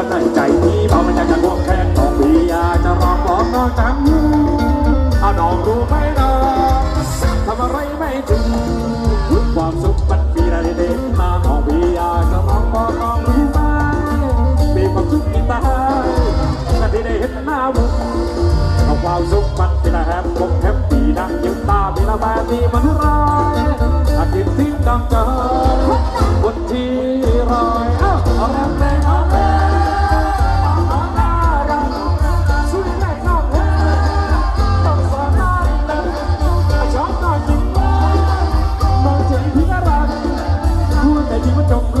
ก็ในใจที่เบาไม่ใกจะพวกแค่น้องพี่อยาจะรองบอกน้องจำงเอาดองรู้ไหมนะทำอะไรไม่ถึงความสุขมันมีอะไรเด่นมาน้องพี่อยาจะรองบอกน้องรู้ไหมมีความสุขกี่ตายแต่ที่ได้เห็นหน้าบุกเความสุขมันเป็นอะไรแฮปปี้แฮปปี้นะยิ้มตาเป็นะไรแบบนี้มันร้ายอาทิตย์ที่ดังเจอ don't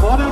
Corner